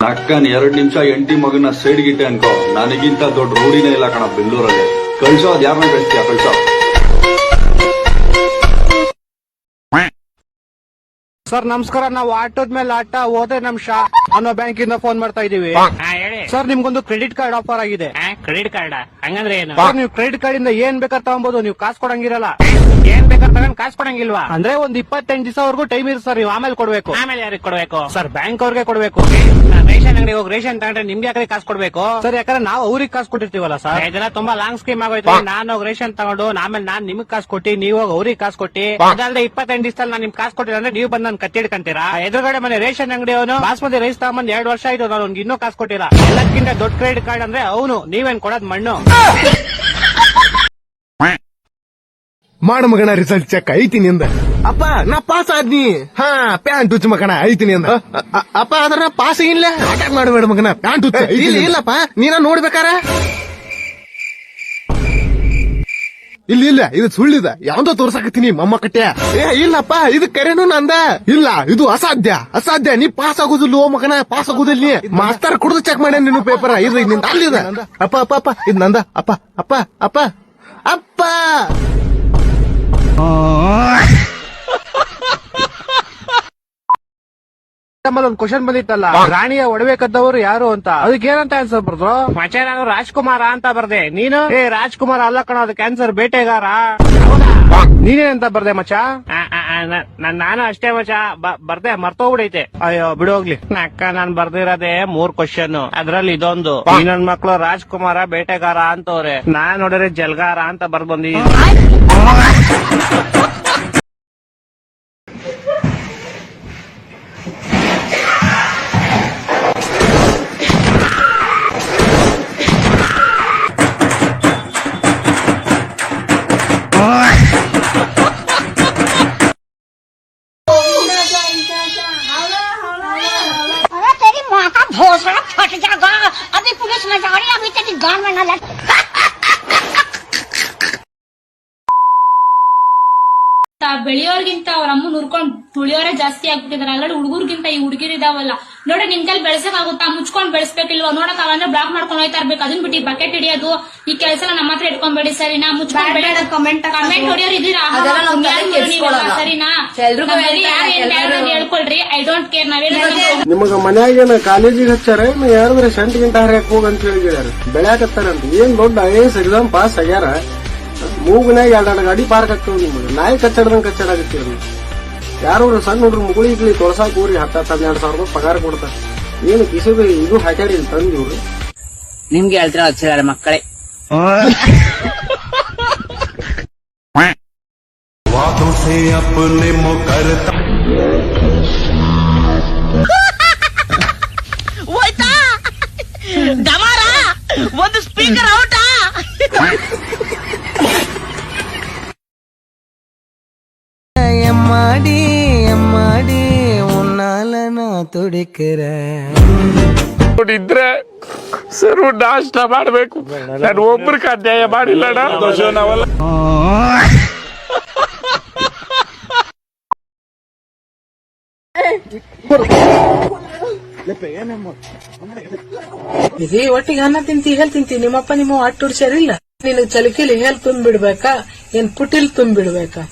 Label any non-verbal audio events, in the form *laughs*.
ಅಕ್ಕನ್ ಎರಡ್ ನಿಮಿಷ ಎಂಟಿ ಮಗನ ಸೈಡ್ಗಿಟ್ಟೆ ಅನ್ಕೋ. ನನಗಿಂತ ದೊಡ್ಡ ರೂಢಿನೇ ಇಲ್ಲ ಕಣ ಬೆಂಗಳೂರಲ್ಲಿ. ಕಳ್ಸೋ ಅದ್ ಯಾರನ್ನ ಕಳಿಸ್ತೀಯ? ಕಳ್ಸೋ. ಸರ್ ನಮಸ್ಕಾರ. ನಾವು ಆಟೋದ ಮೇಲೆ ಆಟ ಹೋದ್ರೆ ನಮ್ ಶಾ ಅನ್ನೋ ಬ್ಯಾಂಕ್ ಇಂದ ಫೋನ್ ಮಾಡ್ತಾ ಇದೀವಿ ಹಾ. ಹೇಳಿ. ಸರ್ ನಿಮ್ಗೊಂದು ಕ್ರೆಡಿಟ್ ಕಾರ್ಡ್ ಆಫರ್ ಆಗಿದೆ. Credit card? ಹಂಗಂದ್ರೆ ಏನು? ಸರ್ ನೀವು ಕ್ರೆಡಿಟ್ ಕಾರ್ಡ್ ಇಂದ ಏನ್ ಬೇಕಾದ್ರೆ ತಗೊಬಹುದು ನೀವು ಕಾಸು ಕೊಡಂಗಿರಲ್ಲ. ಏನ್ ಬೇಕಾದ್ರೆ ತಗೊಂಡ್ ಕಾಸು ಕೊಡಂಗಿಲ್ವಾ? ಅಂದ್ರೆ ಒಂದ್ ಇಪ್ಪತ್ತೆಂಟು ದಿವಸವರೆಗೂ ಟೈಮ್ ಇರ್ ಸರ್ ನೀವು ಆಮೇಲೆ ಕೊಡ್ಬೇಕು. ಆಮೇಲೆ ಯಾರಿಗೆ ಕೊಡ್ಬೇಕು? ಸರ್ ಬ್ಯಾಂಕ್ ಅವ್ರಿಗೆ ಕೊಡ್ಬೇಕು. ನಾನ್ ರೇಷನ್ ಅಂಗಡಿ ಹೋಗಿ ರೇಷನ್ ತಗೊಂಡ್ರೆ ನಿಮ್ಗೆ ಯಾಕ್ರೆ ಕಾಸು ಕೊಡ್ಬೇಕು? ಸರ್ ಯಾಕಂದ್ರೆ ನಾವು ಅವ್ರಿಗೆ ಕಾಸು ಕೊಟ್ಟಿರ್ತೀವಲ್ಲ ಸರ್ ಇದೆಲ್ಲ ತುಂಬಾ ಲಾಂಗ್ ಸ್ಕೀಮ್ ಆಗೋಯ್ತು. ನಾನು ಹೋಗಿ ರೇಷನ್ ತಗೊಂಡು ಆಮೇಲೆ ನಾನ್ ನಿಮ್ಗೆ ಕಾಸು ಕೊಟ್ಟಿ ನೀವು ಹೋಗಿ ಅವ್ರಿಗೆ ಕಾಸು ಕೊಟ್ಟಿ. ಅದಲ್ಲದೆ ಇಪ್ಪತ್ತೆಂಟು ದಿವಸದಲ್ಲಿ ನಾನು ನಿಮ್ ಕಾಸು ಕೊಟ್ಟಿಲ್ಲ ಅಂದ್ರೆ ನೀವು ಬಂದ್ ನನ್ ಕತ್ತಿಡ್ಕಂತೀರಾ ಎದುರುಗಡೆ ಮನೆ ರೇಷನ್ ಅಂಗಡಿ ಅವನು ಬಾಸ್ಮತಿ ರೈಸ್ ತಗೊಂಡ್ ಎರಡು ವರ್ಷ ಆಯ್ತು ನಾನು ಅವ್ನಿಗೆ ಇನ್ನೂ ಕಾಸು ಕೊಟ್ಟಿಲ್ಲ. ಎಲ್ಲಕ್ಕಿಂತ ದೊಡ್ಡ ಕ್ರೆಡಿಟ್ ಕಾರ್ಡ್ ಅಂದ್ರೆ ಅವನು ನೀವೇನ್ ಕೊಡೋದ್ ಮಣ್ಣು. *laughs* ಮಾಡ ಮಗನ ರಿಸಲ್ಟ್ ಚೆಕ್ ಐತಿ ನಿಂದ. ಅಪ್ಪ ನಾ ಪಾಸ್ ಆದ್ನಿ. ಹಾ ಪ್ಯಾಂಟ್ ಹುಚ್ಚ ಮಗನ ಐತಿ ನಿಂದ. ಅಪ್ಪ ಅದ್ರ ನಾ ಪಾಸ್ ಇಲ್ಲ? ಅಟ್ಯಾಕ್ ಮಾಡಬೇಡ ಮಗನ ಪ್ಯಾಂಟ್ ಹುಚ್ಚ ಇಲ್ಲ ಇಲ್ಲಪ್ಪ ನೀನ ನೋಡ್ಬೇಕಾರ? ಇಲ್ಲ ಇಲ್ಲ ಇದು ಸುಳ್ಳಿದ. ಯಾವ್ದೋ ತೋರ್ಸಾಕತ್ತೀನಿ ಮಮ್ಮ ಕಟ್ಟೆ ಏ ಇಲ್ಲಪ್ಪ ಇದು ಕರೆನು ನಂದ. ಇಲ್ಲ ಇದು ಅಸಾಧ್ಯ. ಅಸಾಧ್ಯ ನೀ ಪಾಸ್ ಆಗುದಿಲ್ಲ ಓ ಮಗನ ಪಾಸ್ ಆಗುದಿಲ್ಲ ನೀ. ಮಾಸ್ತರ್ ಕುಡ್ದು ಚೆಕ್ ಮಾಡ್ಯಾನ ನೀನು ಪೇಪರ್ ಇದು ನಿಂದ. ಅಲ್ಲಿದ. ಅಪ್ಪ ಅಪ್ಪ ಅಪ್ಪ ಇದು ನಂದ. ಅಪ್ಪ ಅಪ್ಪ ಅಪ್ಪ. ಅಪ್ಪ! ಒಂದು ಕ್ವಶನ್ ಬಂದಿತ್ತಲ್ಲ ರಾಣಿಯ ಒಡವೆ ಕದ್ದವರು ಯಾರು ಅಂತ? ಅದಕ್ಕೆ ಏನಂತ ಆನ್ಸರ್ ಬರ್ದ್ರು ಮಚೆ ನಾನು ರಾಜ್ಕುಮಾರ ಅಂತ ಬರ್ದೆ. ನೀನು? ಏ ರಾಜ್ಕುಮಾರ್ ಅಲ್ಲ ಕಣ ಅದಕ್ಕೆ ಆನ್ಸರ್ ಬೇಟೆಗಾರ. ನೀನೇನಂತ ಬರ್ದೆ ಮಚ್ಚ? ಆ, ಆ, ಆ, ನ- ನ- ನಾನು ಅಷ್ಟೇ ಮಚ ಬರ್ದೆ ಮರ್ತೋಗ್ಬಿಡೈತೆ. ಅಯ್ಯೋ ಬಿಡೋಗ್ಲಿ ಅಕ್ಕ ನಾನ್ ಬರ್ದಿರೋದೇ ಮೂರ್ ಕ್ವಶನ್ ಅದ್ರಲ್ಲಿ ಇದೊಂದು. ಈ ನನ್ ಮಕ್ಳು ರಾಜ್ಕುಮಾರ ಬೇಟೆಗಾರ ಅಂತವ್ರೆ. ನಾನ್ ನೋಡಿದ್ರೆ ಜಲ್ಗಾರ ಅಂತ ಬರ್ದ್ ಬಂದಿದ್ದೀನಿ अरे माँ का भोसड़ा फट जाएगा अभी पुलिस में जा रही है अभी तेरी गान में न लग ಬೆಳೆಯೋರ್ಗಿಂತ ಅವ್ರ ಅಮ್ಮನ್ ಹುರ್ಕೊಂಡ್ ತುಳಿಯೋರೇ ಜಾಸ್ತಿ ಆಗ್ಬಿಟ್ಟಿದಾರೆ ಆಲ್ರೆಡಿ ಹುಡುಗರ್ಗಿಂತ ಈ ಹುಡುಗಿರ್ ಇದಾವಲ್ಲ ನೋಡಿ ನಿಮ್ ಕೈಲಿ ಬೆಳೆಸಕ್ ಆಗುತ್ತಾ ಮುಚ್ಕೊಂಡ್ ಬೆಳೆಸ್ಬೇಕಿಲ್ವಾ? ನೋಡಕ್ ಅವಂದ್ರೆ ಬ್ಲಾಕ್ ಮಾಡ್ಕೊಂಡು ಹೋಯ್ತಾ ಇರ್ಬೇಕು. ಅದನ್ ಬಿಟ್ಟು ಬಕೆಟ್ ಹಿಡಿಯೋದು ಈ ಕೆಲಸ ನಮ್ಮ ಹತ್ರ ಇಟ್ಕೊಂಡ್ಬೇಡಿ ಸರಿನಾ? ಮುಚ್ಕೊಂಡ್ ಕಮೆಂಟ್ ಕಮೆಂಟ್ ಹೊಡಿಯೋರ್. ಸರಿನಾ? ಹೇಳ್ಕೊಳ್ರಿ? ಐ ಡೋಂಟ್ ಕೇರ್ ನಾವೇನ ನಿಮಗ ಮನೆಯಾಗ ಕಾಲೇಜಿಗೆ ಹಚ್ಚಾರ? ಯಾರಾದ್ರೆ ಸೆಂಟ್ ಗಿಂಟ ಹರಿಯಕ್ ಹೋಗ ಅಂತ ಹೇಳಿದಾರ ಬೆಳ್ಯಾಕತ್ತಾರಂತ. ಏನ್ ದೊಡ್ಡ ಐ ಎಸ್ ಎಕ್ಸಾಮ್ ಪಾಸ್ ಆಗ್ಯಾರ? ಮೂಗನಾಗ ಎರಡೆರಡು ಗಾಡಿ ಪಾರ್ಕ್ ಆಗ್ತಾವ ನಿಮ್ಗೆ. ನಾಯಿ ಕಚ್ಚಡದಂಗ್ ಕಚ್ಚಡ ನೀವು. ಯಾರೋ ಸಣ್ಣ ಹುಡುಗ ಮುಗುಳಿಗ್ಲಿ ತೊಳಸಾಕ ಊರಿ ಹತ್ತು ಹತ್ತು ಹನ್ನೆರಡು ಸಾವಿರ ರೂಪಾಯಿ ಪಗಾರ ಕೊಡ್ತಾರೆ. ಏನು ಕಿಸಬಿ ಇದು ಹಾಕ್ಯಾರಿಲ್ಲ ತಂದು ಇವ್ರು. ನಿಮ್ಗೆ ಹೇಳ್ತೀರ ಹಚ್ಚಿದ್ದಾರೆ ಮಕ್ಕಳೇ. ಒಂದು ಸ್ಪೀಕರ್ ಔಟಾ? ತುಡಿಕರ. ಸರ್ವ ನಾಷ್ಟ ಮಾಡಬೇಕು. ನಾನು ಒಬ್ರಿಗೆ ಅನ್ಯಾಯ ಮಾಡಿಲ್ಲ ಒಟ್ಟಿಗೆ ಅನ್ನ ತಿಂತಿ ಹೇಳ್ ತಿಂತಿ. ನಿಮ್ಮಪ್ಪ ನಿಮ್ಮ ಹೊಟ್ಟೆ ಹುಡ್ಸ್ಯಾರಿಲ್ಲ ನಿನಗ್ ಚಲಿಕೆಲಿ ಹೇಳ್ ತುಂಬಿಡ್ಬೇಕಾ? ಏನ್ ಪುಟಿಲ್ ತುಂಬಿಡ್ಬೇಕಾ?